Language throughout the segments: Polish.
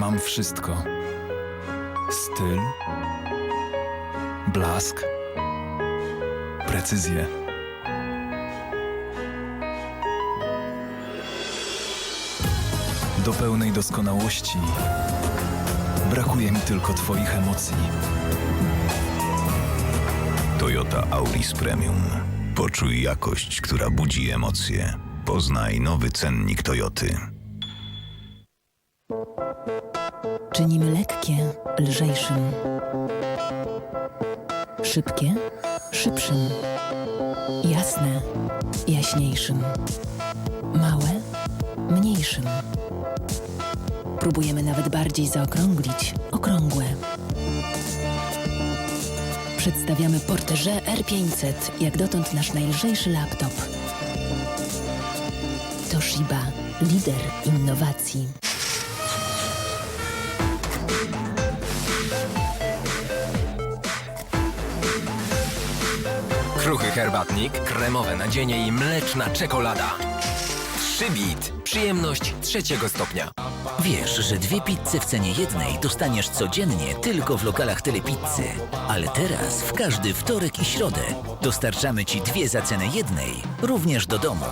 Mam wszystko. Styl, blask, precyzję. Do pełnej doskonałości brakuje mi tylko Twoich emocji. Toyota Auris Premium. Poczuj jakość, która budzi emocje. Poznaj nowy cennik Toyoty. Czynimy lekkie lżejszym, szybkie szybszym, jasne jaśniejszym, małe mniejszym. Próbujemy nawet bardziej zaokrąglić okrągłe. Przedstawiamy Porterze R500, jak dotąd nasz najlżejszy laptop. Toshiba, lider innowacji. Kruchy herbatnik, kremowe nadzienie i mleczna czekolada. Trzybit. Przyjemność trzeciego stopnia. Wiesz, że dwie pizze w cenie jednej dostaniesz codziennie tylko w lokalach Telepizzy. Ale teraz w każdy wtorek i środę dostarczamy Ci dwie za cenę jednej, również do domu.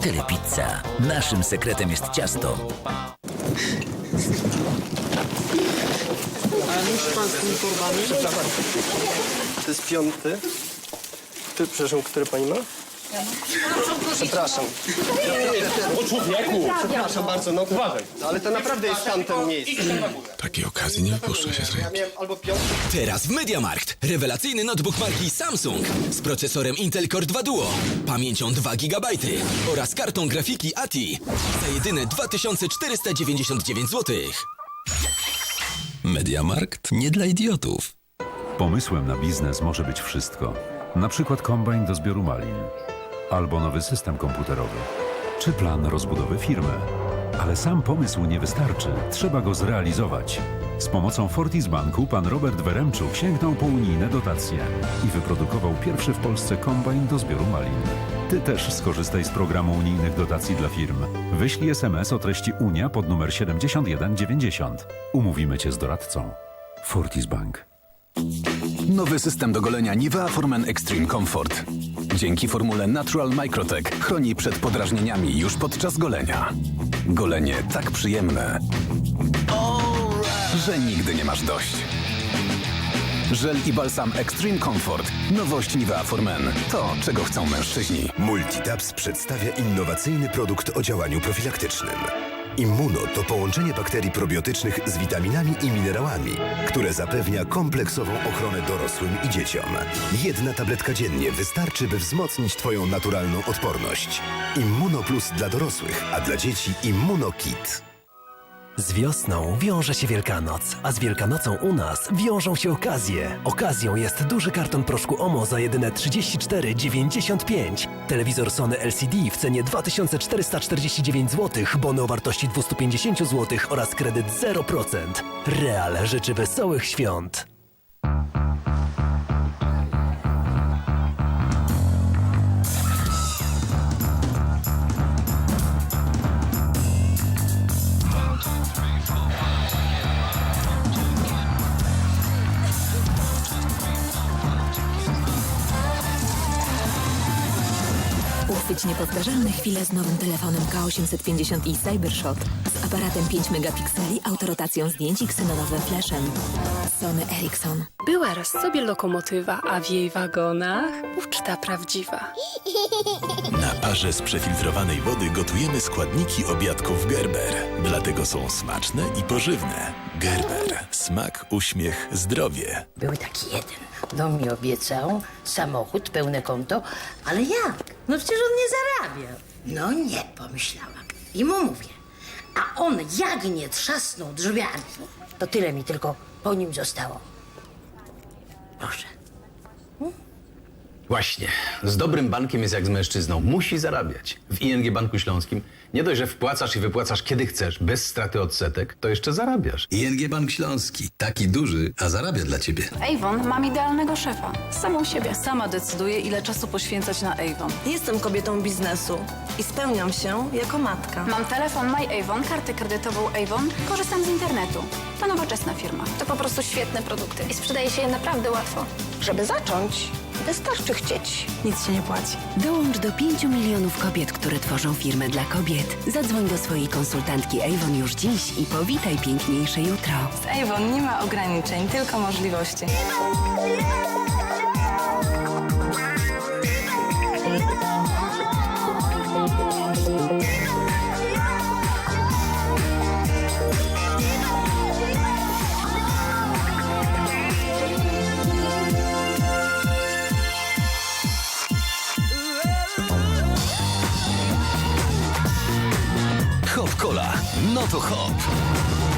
Telepizza. Naszym sekretem jest ciasto. To jest piąty. Ty, przepraszam, który pani ma? Przepraszam. O człowieku! Przepraszam bardzo, no uważaj. Ale to naprawdę jest tamte miejsce. Takiej okazji nie wypuszcza się z Ja ręki. miałem albo piąty. Teraz w Mediamarkt rewelacyjny notebook marki Samsung z procesorem Intel Core 2 Duo, pamięcią 2 GB oraz kartą grafiki ATI za jedyne 2499 zł. Mediamarkt nie dla idiotów. Pomysłem na biznes może być wszystko. Na przykład kombajn do zbioru malin, albo nowy system komputerowy, czy plan rozbudowy firmy. Ale sam pomysł nie wystarczy, trzeba go zrealizować. Z pomocą Fortis Banku pan Robert Weremczuk sięgnął po unijne dotacje i wyprodukował pierwszy w Polsce kombajn do zbioru malin. Ty też skorzystaj z programu unijnych dotacji dla firm. Wyślij SMS o treści Unia pod numer 7190. Umówimy cię z doradcą. Fortis Bank. Nowy system do golenia Nivea Formen Extreme Comfort. Dzięki formule Natural Microtech chroni przed podrażnieniami już podczas golenia. Golenie tak przyjemne, że nigdy nie masz dość. Żel i balsam Extreme Comfort. Nowość Nivea Formen. To, czego chcą mężczyźni. Multitaps przedstawia innowacyjny produkt o działaniu profilaktycznym. Immuno to połączenie bakterii probiotycznych z witaminami i minerałami, które zapewnia kompleksową ochronę dorosłym i dzieciom. Jedna tabletka dziennie wystarczy, by wzmocnić Twoją naturalną odporność. Immuno Plus dla dorosłych, a dla dzieci Immuno Kit. Z wiosną wiąże się Wielkanoc, a z Wielkanocą u nas wiążą się okazje. Okazją jest duży karton proszku OMO za jedyne 34,95. Telewizor Sony LCD w cenie 2449 zł, bony o wartości 250 zł oraz kredyt 0%. Real życzy wesołych świąt. Uchwyć niepowtarzalne chwile z nowym telefonem K850i Cybershot z aparatem 5 megapikseli, autorotacją zdjęć i ksenonowym flashem. Sony Ericsson. Była raz sobie lokomotywa, a w jej wagonach uczta prawdziwa. Na parze z przefiltrowanej wody gotujemy składniki obiadków Gerber. Dlatego są smaczne i pożywne. Gerber. Smak, uśmiech, zdrowie. Był taki jeden. Dom mi obiecał, samochód, pełne konto, ale jak? No przecież on nie zarabia. No nie, pomyślałam. I mu mówię. A on jak nie trzasnął drzwiami, to tyle mi tylko po nim zostało. Właśnie. Z dobrym bankiem jest jak z mężczyzną. Musi zarabiać. W ING Banku Śląskim nie dość, że wpłacasz i wypłacasz kiedy chcesz, bez straty odsetek, to jeszcze zarabiasz. ING Bank Śląski. Taki duży, a zarabia dla ciebie. Avon mam idealnego szefa. Samą siebie. Sama decyduję, ile czasu poświęcać na Avon. Jestem kobietą biznesu i spełniam się jako matka. Mam telefon My Avon, kartę kredytową Avon, korzystam z internetu. To nowoczesna firma. To po prostu świetne produkty i sprzedaje się je naprawdę łatwo. Żeby zacząć, wystarczy chcieć. Nic się nie płaci. Dołącz do 5 milionów kobiet, które tworzą firmę dla kobiet. Zadzwoń do swojej konsultantki Avon już dziś i powitaj piękniejsze jutro. Z Avon nie ma ograniczeń, tylko możliwości. Hop Cola. No to hop.